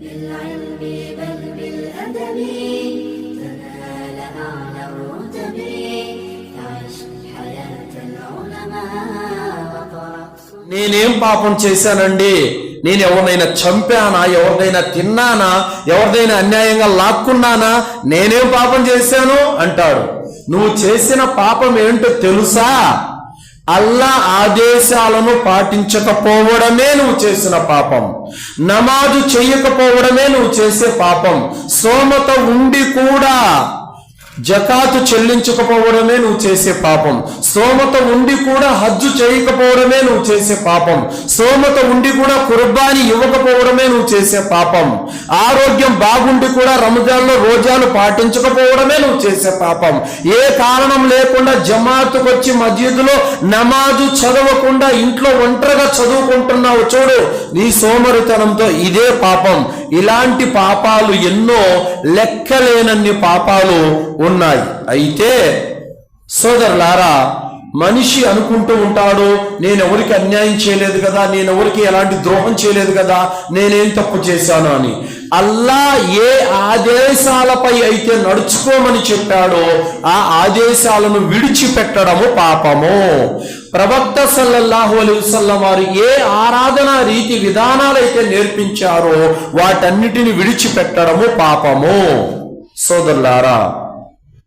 بالعلم بل بالأدب تنال أعلى الرتب عش حياة العلماء وقرأ నేనేం పాపం చేశానండి నేను ఎవరినైనా చంపానా ఎవరినైనా తిన్నానా ఎవరినైనా అన్యాయంగా లాక్కున్నానా నేనేం పాపం చేశాను అంటాడు నువ్వు చేసిన పాపం ఏంటో తెలుసా అల్లా ఆదేశాలను పాటించకపోవడమే నువ్వు చేసిన పాపం. నమాజు చేయకపోవడమే నువ్వు చేసే పాపం. సోమత ఉండి కూడా జకాతు చెల్లించకపోవడమే నువ్వు చేసే పాపం. సోమత ఉండి కూడా హజ్జు చేయకపోవడమే నువ్వు చేసే పాపం. సోమత ఉండి కూడా కుర్బాని ఇవ్వకపోవడమే నువ్వు చేసే పాపం. ఆరోగ్యం బాగుండి కూడా రంజాన్లో రోజాలు పాటించకపోవడమే నువ్వు చేసే పాపం. ఏ కారణం లేకుండా జమాతుకు వచ్చి మస్జిద్లో నమాజు చదవకుండా ఇంట్లో ఒంటరిగా చదువుకుంటున్నావు చూడు నీ సోమరితనంతో ఇదే పాపం. ఇలాంటి పాపాలు ఎన్నో లెక్కలేనన్ని పాపాలు ఉన్నాయి. అయితే సోదరులారా మనిషి అనుకుంటూ ఉంటాడు నేను ఎవరికి అన్యాయం చేయలేదు కదా నేను ఎవరికి ఎలాంటి ద్రోహం చేయలేదు కదా నేనేం తప్పు చేశాను అని. అల్లా ఏ ఆదేశాలపై అయితే నడుచుకోమని చెప్పాడో ఆ ఆదేశాలను విడిచిపెట్టడము పాపము. ప్రవక్త సల్లల్లాహు అలైహి వారు ఏ ఆరాధన రీతి విధానాలైతే నేర్పించారో వాటన్నిటిని విడిచిపెట్టడము పాపము. సోదరులారా